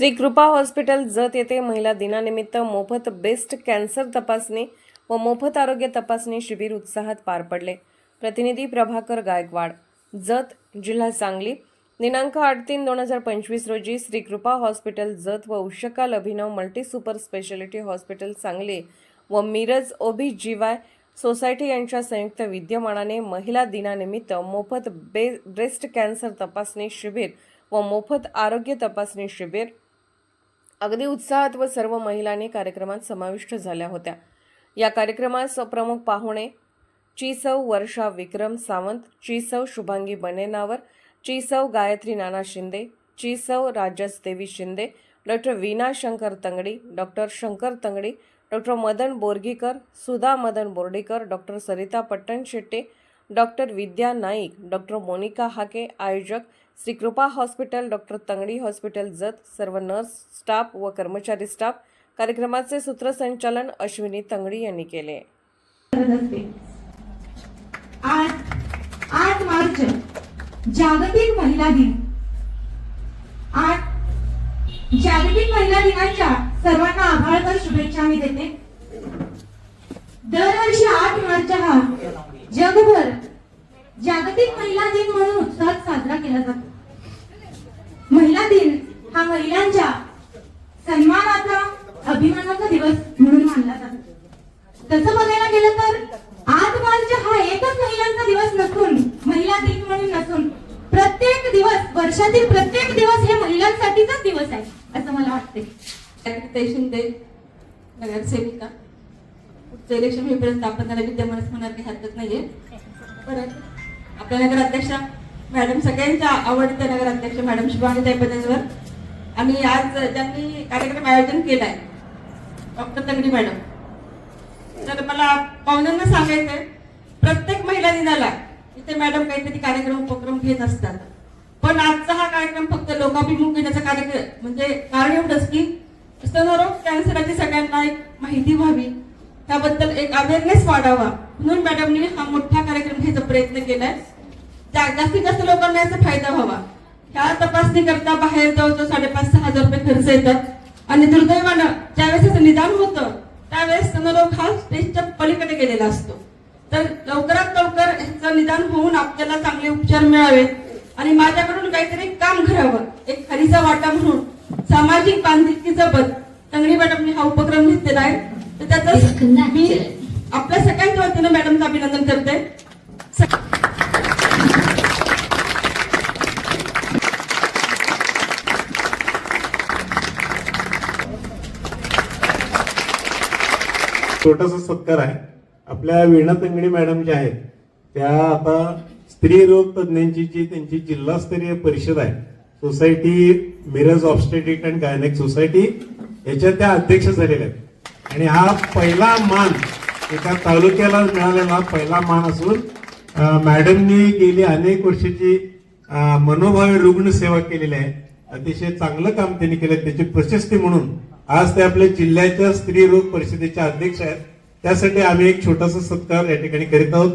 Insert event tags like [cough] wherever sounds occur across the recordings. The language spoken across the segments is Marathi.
श्री कृपा हॉस्पिटल जत येथे महिला दिनानिमित्त मोफत बेस्ट कॅन्सर तपासणी व मोफत आरोग्य तपासणी शिबिर उत्साहात पार पडले. प्रतिनिधी प्रभाकर गायकवाड जत जिल्हा सांगली. दिनांक आठ तीन दोन हजार पंचवीस रोजी श्री कृपा हॉस्पिटल जत व Ushakal Abhinav multi super speciality hospital Sangli व Miraj OB G Y society यांच्या संयुक्त विद्यमानाने महिला दिनानिमित्त मोफत बे ब्रेस्ट कॅन्सर तपासणी शिबिर व मोफत आरोग्य तपासणी शिबिर अगदी उत्साहात व सर्व महिलांनी कार्यक्रमात समाविष्ट झाल्या होत्या. या कार्यक्रमास प्रमुख पाहुणे चिसव वर्षा विक्रम सावंत चिसव शुभांगी बनेनावर चिसव गायत्री नाना Shinde चिसव Rajas Devi Shinde doctor Veena Shankar Tangadi doctor Shankar Tangadi doctor Madan Borgikar Sudha Madan Bordikar doctor Sarita Pattan Shette doctor Vidya Naik doctor Monika Hake आयोजक Shri Kripa hospital doctor Tangadi hospital Jat सर्व नर्स स्टाफ व कर्मचारी स्टाफ कार्यक्रमाचे सूत्रसंचालन अश्विनी तंगडी यांनी केले. आज आठ मार्च जागतिक महिला दिन. आठ जागतिक महिला दिनाच्या सर्वांना आभाळकर शुभेच्छा मी देते. दरवर्षी आठ मार्च हा जगभर जागतिक महिला दिन म्हणून उत्साहात साजरा केला जातो. महिला दिन हा महिलांच्या सन्मानाचा अभिमानाचा दिवस म्हणून मानला जातो. तसं बघायला गेलं तर आज मार्च हा एकच महिलांचा दिवस नसून महिला दिन म्हणून नसून प्रत्येक दिवस वर्षातील प्रत्येक दिवस हे महिलांसाठीचाच दिवस आहे असं मला वाटते शिंदे नगरसेविका. पुढचं इलेक्शन होईपर्यंत आपण त्याला विद्यमानच होणार काही हरकत नाहीये. परत आपल्या नगराध्यक्षा मॅडम सगळ्यांच्या आवडत्या नगराध्यक्ष मॅडम शिवानी पदेंवर आम्ही आज ज्यांनी कार्यक्रम आयोजन केलाय डॉक्टर तंगडी मॅडम. तर मला पाहुण्यांना सांगायचंय प्रत्येक महिला दिनाला इथे मॅडम काहीतरी कार्यक्रम उपक्रम घेत असतात. पण आजचा हा कार्यक्रम फक्त लोकाभिमुख घेण्याचा कार्यक्रम म्हणजे कारण एवढंच की स्तनरोग कॅन्सरची सगळ्यांना एक माहिती व्हावी. त्याबद्दल एक अवेअरनेस वाढावा. म्हणून मॅडमनी हा मोठा कार्यक्रम घ्यायचा प्रयत्न केलाय. जास्तीत जास्त लोकांना याचा फायदा व्हावा. ह्या तपासणी करता बाहेर जवळजवळ साडेपाच सहा हजार रुपये खर्च येतात. आणि दुर्दैवानं ज्यावेळेस निदान होतं त्यावेळेस स्तनरोग हा स्टेजच्या पलीकडे गेलेला असतो. तर लवकरात लवकर ह्याचं निदान होऊन आपल्याला चांगले उपचार मिळावेत आणि माझ्याकडून काहीतरी काम करावं एक खरीचा वाटा म्हणून सामाजिक बांधिलकी जपत तंगडी मॅडमने हा उपक्रम घेतलेला आहे. तर त्याचं मी आपल्या सगळ्यांच्या वतीनं मॅडमचं अभिनंदन करते. छोटासा सत्कार आहे. आपल्या वीणा तंगडी मॅडम ज्या आहेत त्या आता स्त्री रोग तज्ञांची जी त्यांची जिल्हास्तरीय परिषद आहे society Miraj obstetric and gynaec society याच्या त्या अध्यक्ष झालेल्या आहेत. आणि हा पहिला मान एका तालुक्याला मिळालेला पहिला मान असून मॅडमनी गेली अनेक वर्षाची मनोभावी रुग्ण सेवा केलेली आहे. अतिशय चांगलं काम त्यांनी केलं त्याची प्रशस्ती म्हणून आज ते आपल्या जिल्ह्याच्या स्त्री रोग परिषदेच्या अध्यक्ष आहेत. त्यासाठी आम्ही एक छोटासा सत्कार या ठिकाणी करीत आहोत.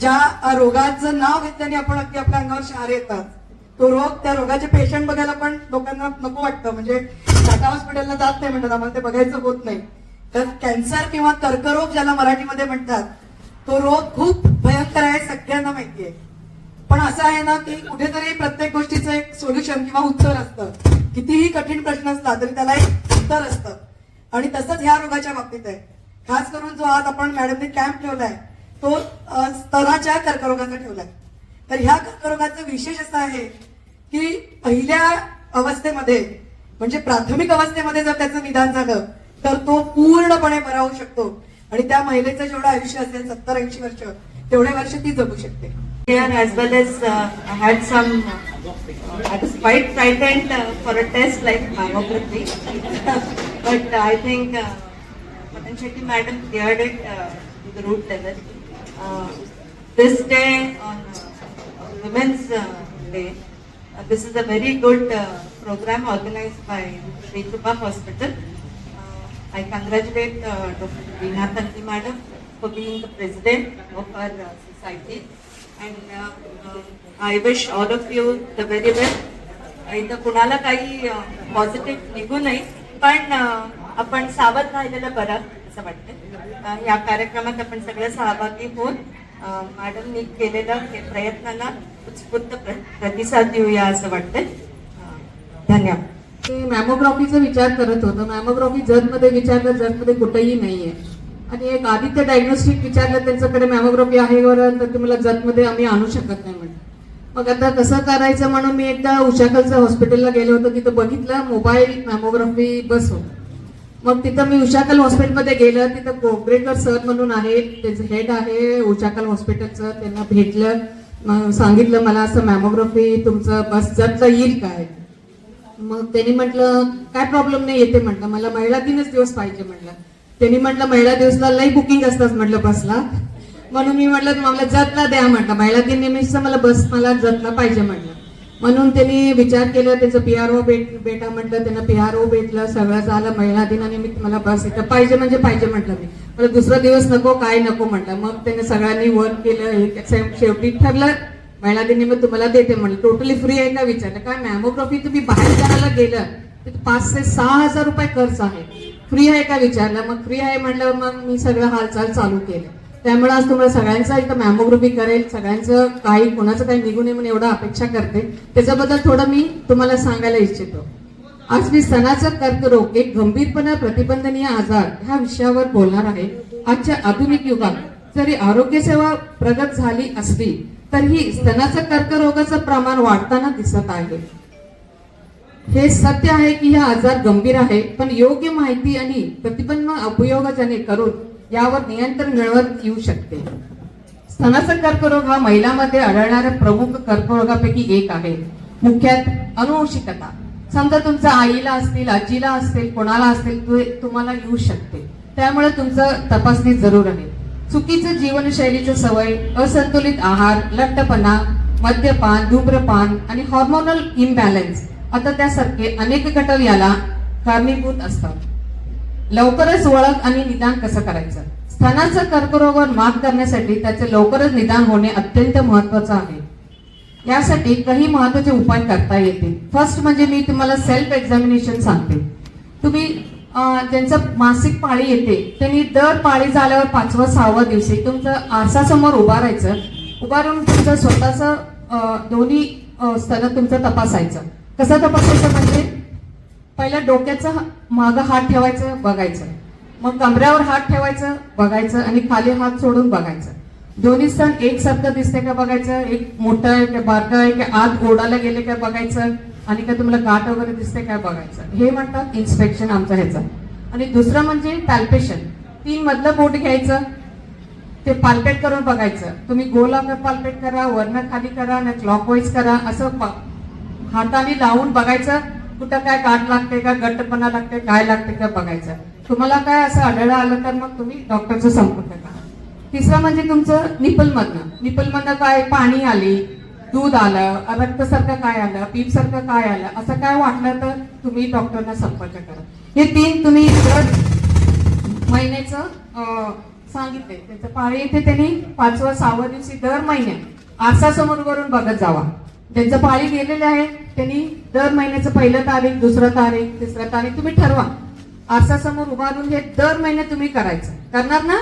ज्या रोगाचं नाव घेतल्याने आपण अगदी आपल्या अंगावर शहारे येतात. तो रोग त्या रोगाचे पेशंट बघायला पण लोकांना नको वाटतं. म्हणजे टाटा हॉस्पिटलला जात नाही म्हणतात. आम्हाला ते बघायचं होत नाही. तर कॅन्सर किंवा कर्करोग ज्याला मराठीमध्ये म्हणतात तो रोग खूप भयंकर आहे सगळ्यांना माहिती आहे. पण असं आहे ना की कुठेतरी प्रत्येक गोष्टीचं एक सोल्युशन किंवा उत्तर असतं. कितीही कठीण प्रश्न असला तरी त्याला एक उत्तर असतं. आणि तसंच ह्या रोगाच्या बाबतीत आहे. खास करून जो आज आपण मॅडमने कॅम्प ठेवलाय तो स्तनाच्या कर्करोगाचा ठेवलाय. तर ह्या कर्करोगाचं विशेष असं आहे की पहिल्या अवस्थेमध्ये म्हणजे प्राथमिक अवस्थेमध्ये जर त्याचं निदान झालं तर तो पूर्णपणे बरा होऊ शकतो. आणि त्या महिलेचं जेवढं आयुष्य असेल सत्तर ऐंशी वर्ष तेवढे वर्ष ती जगू शकते. Had some I. Uh, was quite frightened uh, for a test like mammography, [laughs] but I think uh, Madam cleared it uh, to the root level. Uh, this day on uh, Women's uh, Day, uh, this is a very good uh, program organized by Sri Hospital. Uh, I congratulate uh, Dr. Veena Madam for being the president of our uh, society. And I wish all of you the very best इथं कुणाला काही uh, पॉझिटिव्ह निघू नये पण uh, आपण सावध राहिलेलं बरं असं वाटतं. Uh, या कार्यक्रमात आपण सगळ्या सहभागी होऊन मॅडमनी केलेलं हे प्रयत्नांना उत्स्फूर्त प्र- प्रतिसाद देऊया असं वाटतंय धन्यवाद. मॅमोग्राफीचा विचार करत होतो. मॅमोग्राफी जगमध्ये विचारलं जगमध्ये कुठेही नाहीये. आणि एक आदित्य डायग्नोस्टिक विचारलं त्यांच्याकडे मॅमोग्राफी आहे बरं तर तुम्हाला जतमध्ये आम्ही आणू शकत नाही म्हणलं मग आता कसं करायचं म्हणून मी एकदा उशाकलच्या हॉस्पिटलला गेलो होतो तिथं बघितलं मोबाईल मॅमोग्राफी बस होतं. मग तिथं मी उषाकल हॉस्पिटलमध्ये गेलं तिथं कोगरेकर सर म्हणून आहे त्याचं हेड आहे उषाकल हॉस्पिटलचं त्यांना भेटलं सांगितलं मला असं मॅमोग्राफी तुमचं बस जतला येईल काय? मग त्यांनी म्हटलं काय प्रॉब्लेम नाही येते म्हटलं. मला महिला दिनच दिवस पाहिजे म्हटलं. त्यांनी म्हटलं महिला दिवसला लई बुकिंग असतात म्हटलं बसला. म्हणून मी म्हटलं मला जतला द्या म्हटलं. महिला दिन निमित्त मला बस मला जतला पाहिजे म्हटलं. म्हणून त्यांनी विचार केला त्याचं पी आर ओ भेट भेटा म्हटलं. त्यांना ओ भेटलं सगळं झालं. महिला दिनानिमित्त मला बस इथं पाहिजे म्हणजे पाहिजे म्हटलं मी. मला दुसरा दिवस नको काय नको म्हटलं. मग त्याने सगळ्यांनी वर्क केलं. हे शेवटी ठरलं. महिला दिनानिमित्त तुम्हाला देते म्हटलं. टोटली फ्री आहे का विचारलं. काय मॅमोग्राफी तुम्ही बाहेर करायला गेलं तर पाच ते सहा हजार रुपये खर्च आहे. फ्री आहे का विचारलं? मग फ्री आहे म्हटलं मग मी सगळं हालचाल चालू केलं. त्यामुळे आज तुम्हाला सगळ्यांचा इथं मॅमोग्राफी करेल सगळ्यांचं काही कोणाचं काही निघू नये म्हणून एवढं अपेक्षा करते. त्याच्याबद्दल थोडं मी तुम्हाला सांगायला इच्छितो. आज मी सणाचा कर्करोग एक गंभीरपणे प्रतिबंधनीय आजार ह्या विषयावर बोलणार आहे. आजच्या आधुनिक युगात जरी आरोग्य सेवा प्रगत झाली असली तरीही स्तनाचा कर्करोगाचं प्रमाण वाढताना दिसत आहे. हे सत्य आहे की हा आजार गंभीर आहे पण योग्य माहिती आणि प्रतिबंध उपयोगाने करून यावर नियंत्रण मिळवत येऊ शकते. स्तनाचा कर्करोग हा महिलांमध्ये आढळणाऱ्या प्रमुख कर्करोगापैकी एक आहे. मुख्यात अनुवंशिकता. समजा तुमच्या आईला असतील आजीला असतील कोणाला असतील ते तुम्हाला येऊ शकते. त्यामुळे तुमचं तपासणी जरूर आहे. चुकीचं जीवनशैलीचं सवय असंतुलित आहार लठ्ठपणा मद्यपान धूम्रपान आणि हॉर्मोनल इम्बॅलन्स आता त्यासारखे अनेक घटक याला कारणीभूत असतात. लवकरच ओळख आणि निदान कसं करायचं? स्तनाचं कर्करोगावर मात करण्यासाठी त्याचे लवकरच निदान होणे अत्यंत महत्वाचं आहे. यासाठी काही महत्त्वाचे उपाय करता येतील. फर्स्ट म्हणजे मी तुम्हाला सेल्फ एक्झामिनेशन सांगते. तुम्ही ज्यांचं मासिक पाळी येते त्यांनी दर पाळी झाल्यावर पाचवा सहावा दिवशी तुमचं आरसासमोर उभा राहायचं उभारून तुमचं स्वतःचं दोन्ही अं, स्तन तुमचं तपासायचं. कसं तपासायचं म्हणजे पहिला डोक्याचा मागं हात ठेवायचं बघायचं. मग कमऱ्यावर हात ठेवायचं बघायचं आणि खाली हात सोडून बघायचं. दोन्ही सण एकसारखं दिसते का बघायचं? एक मोठं आहे का बारकं आहे का आत ओढायला गेले का बघायचं? आणि का तुम्हाला गाठ वगैरे दिसते काय बघायचं? हे म्हणतात इन्स्पेक्शन आमचं ह्याचं. आणि दुसरं म्हणजे पॅल्पेशन तीन मधलं बोट घ्यायचं ते पालपेट करून बघायचं. तुम्ही गोलाकार पालपेट करा वरनं खाली करा ना क्लॉकवाईज करा असं हाताने लावून बघायचं कुठं काय गाठ लागते का गट्टपणा लागते काय लागते का बघायचं. तुम्हाला काय असं आढळलं आलं तर मग तुम्ही डॉक्टरचा संपर्क करा. तिसरं म्हणजे तुमचं निपलमधनं निपलमधनं काय पाणी आली दूध आलं रक्तसारखं काय आलं पीप सारखं काय आलं असं काय वाटलं तर तुम्ही डॉक्टरना संपर्क करा. हे तीन तुम्ही दर महिन्याचं सांगितले त्याचं पाळी येते त्यांनी पाचवा सहावा दिवशी दर महिन्यात आरसासमोर करून बघत जावा. ज्यांचं पाळी गेलेले आहे त्यांनी दर महिन्याचं पहिलं तारीख दुसरं तारीख तिसरं तारीख तुम्ही ठरवा. आरसासमोर उभारून हे दर महिन्यात तुम्ही करायचं. करणार ना?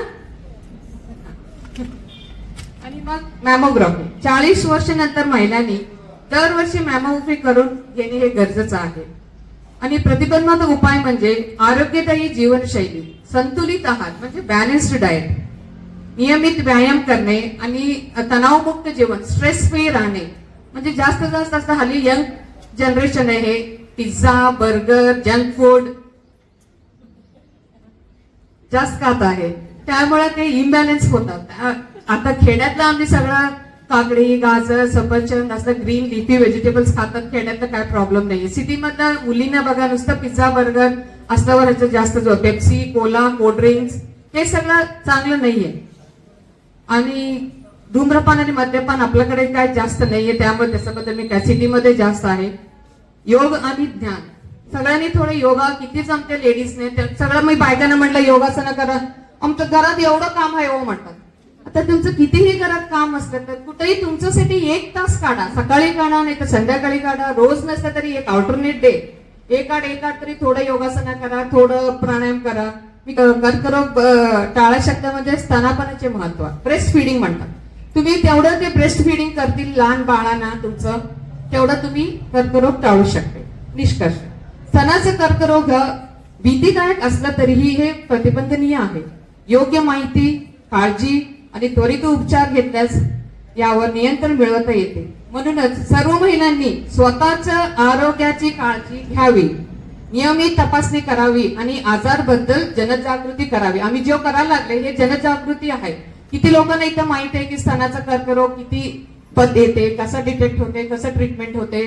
आणि मग मॅमोग्राफी. चाळीस वर्षानंतर महिलांनी दरवर्षी मॅमोग्राफी करून घेणे हे गरजेचं आहे. आणि प्रतिबंधात्मक उपाय म्हणजे आरोग्यदायी जीवनशैली संतुलित आहार म्हणजे बॅलन्स्ड डाएट नियमित व्यायाम करणे आणि तणावमुक्त जीवन स्ट्रेस फ्री राहणे. म्हणजे जास्त जास्त असं हल्ली यंग जनरेशन आहे पिझ्झा बर्गर जंक फूड जास्त खात आहे. त्यामुळे ते इम्बॅलन्स होतात. आता खेड्यातलं आम्ही सगळा काकडी गाजर सफरचंद असं ग्रीन लिफी व्हेजिटेबल्स खातात. खेड्यातलं काय प्रॉब्लेम नाही सिटीमधल्या मुलींना बघा नुसतं पिझ्झा बर्गर असल्यावर जास्त जो पेप्सी कोला कोल्ड ड्रिंक्स हे सगळं चांगलं नाहीये. आणि धूम्रपान आणि मद्यपान आपल्याकडे काय जास्त नाहीये त्यामुळे त्याच्याबद्दल मी कॅसिटीमध्ये जास्त आहे. योग आणि ज्ञान. सगळ्यांनी थोडं योगा किती जमते लेडीजने सगळं मी बायकांना म्हटलं योगासनं करा. आमच्या घरात एवढं काम आहे हो म्हणतात. आता तुमचं कितीही घरात काम असलं तर कुठेही तुमच्यासाठी एक तास काढा. सकाळी काढा नाही तर संध्याकाळी काढा. रोज नसलं तरी एक ऑल्टरनेट डे एक आठ एक आठ तरी थोडं योगासना करा थोडं प्राणायाम करा. मी कर्करोग अं, टाळा शब्दामध्ये स्तनापनाचे महत्त्व ब्रेस्ट फिडिंग म्हणतात. तुम्ही तेवढं ते ब्रेस्ट फिडिंग करतील लहान बाळांना तुमचं तेवढं तुम्ही कर्करोग टाळू शकते. निष्कर्ष. स्तनाचं कर्करोग भीतीदायक असलं तरीही हे प्रतिबंधनीय आहे. योग्य माहिती काळजी आणि त्वरित उपचार घेतल्यास यावर नियंत्रण मिळवता येते. म्हणूनच सर्व महिलांनी स्वतःच्या आरोग्याची काळजी घ्यावी. नियमित तपासणी करावी आणि आजारबद्दल जनजागृती करावी. आम्ही जो करायला लागले हे जनजागृती आहे. किती लोकांना इथं माहीत आहे की स्तनाचा कर्करोग किती पद येते कसं डिटेक्ट होते कसं ट्रीटमेंट होते?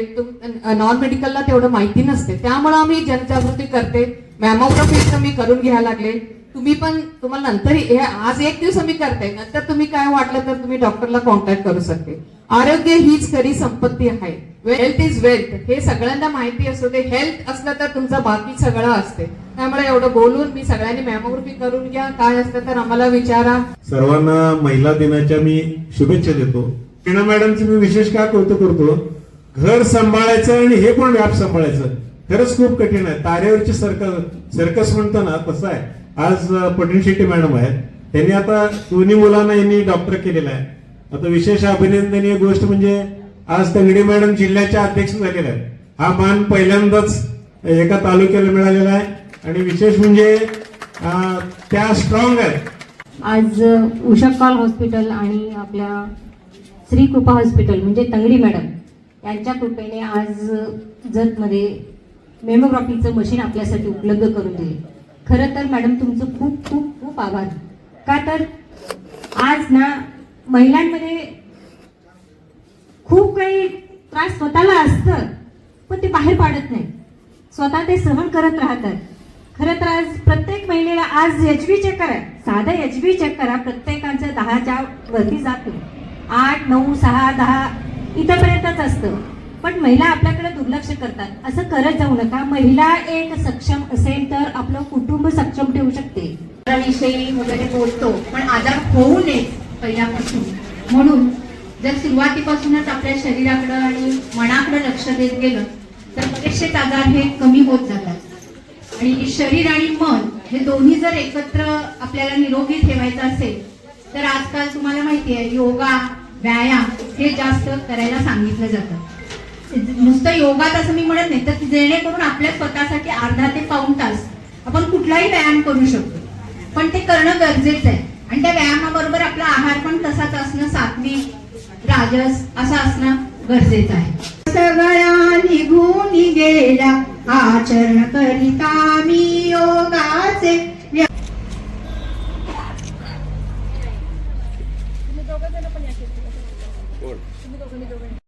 नॉन मेडिकलला तेवढं माहिती नसते. त्यामुळे आम्ही जनजागृती करते. मॅमोग्राफी मी करून घ्यायला लागले. तुम्ही पण तुम्हाला नंतर हे आज एक दिवस आम्ही करते नंतर तुम्ही काय वाटलं तर तुम्ही डॉक्टरला कॉन्टॅक्ट करू शकते. आरोग्य हीच खरी संपत्ती आहे. वेल्थ इज वेल्थ हे सगळ्यांना माहिती असू दे. हेल्थ असलं तर तुमचं बाकी सगळं असते. त्यामुळे एवढं बोलून मी सगळ्यांनी मॅमोग्राफी करून घ्या. काय असतं तर आम्हाला विचारा. सर्वांना महिला दिनाच्या मी शुभेच्छा देतो. मीना मॅडमचं मी विशेष का कौतुक करतो? घर सांभाळायचं आणि हे पण व्याप सांभाळायचं? खरंच खूप कठीण आहे. तारेवरची सर्कस सर्कस म्हणतो ना तसं आहे. आज पटेल शेट्टी मॅडम आहेत. त्यांनी आता दोन्ही मुलांना यांनी डॉक्टर केलेलं आहे. आता विशेष अभिनंदनीय गोष्ट म्हणजे आज तंगडी मॅडम जिल्ह्याच्या अध्यक्ष झालेल्या आहेत. हा मान पहिल्यांदाच एका तालुक्याला मिळालेला आहे. आणि विशेष म्हणजे त्या स्ट्रॉंग आहेत. आज उषा कॉल हॉस्पिटल आणि आपल्या श्री कृपा हॉस्पिटल म्हणजे तंगडी मॅडम यांच्या कृपेने आज जतमध्ये मेमोग्राफीचं मशीन आपल्यासाठी उपलब्ध करून दिले. खरं तर मॅडम तुमचं खूप खूप खूप आभार. का तर आज ना महिलांमध्ये खूप काही त्रास स्वतःला असतं पण ते बाहेर पाडत नाही. स्वतः ते सहन करत राहतात. खरं तर आज प्रत्येक महिलेला आज एच बी चेक करा साधं एच बी चेक करा प्रत्येकाचं दहाच्या वरती जातो. आठ नऊ सहा दहा इथंपर्यंतच असतं. पण महिला आपल्याकडे दुर्लक्ष करतात. असं करत जाऊ नका. महिला एक सक्षम असेल तर आपलं कुटुंब सक्षम ठेवू शकते. विषयी वगैरे बोलतो पण आजार होऊ नये पहिल्यापासून. म्हणून जर सुरुवातीपासूनच आपल्या शरीराकडं आणि मनाकडं लक्ष देत गेलं तर बरेचसे आजार हे कमी होत जातात. आणि शरीर आणि मन हे दोन्ही जर एकत्र आपल्याला निरोगी ठेवायचं असेल तर आजकाल तुम्हाला माहिती आहे योगा व्यायाम हे जास्त करायला सांगितलं जातं. नुसतं योगात असं मी म्हणत नाही तर जेणेकरून आपल्या स्वतःसाठी अर्धा ते पाऊण तास आपण कुठलाही व्यायाम करू शकतो. पण ते करणं गरजेचं आहे. आणि त्या व्यायामाबरोबर आपला आहार पण तसाच असणं सात्विक राजस असा असणं गरजेचं आहे. सगळ्या निघून गेल्या आचरण करिता मी योगाचे तुम्ही दोघं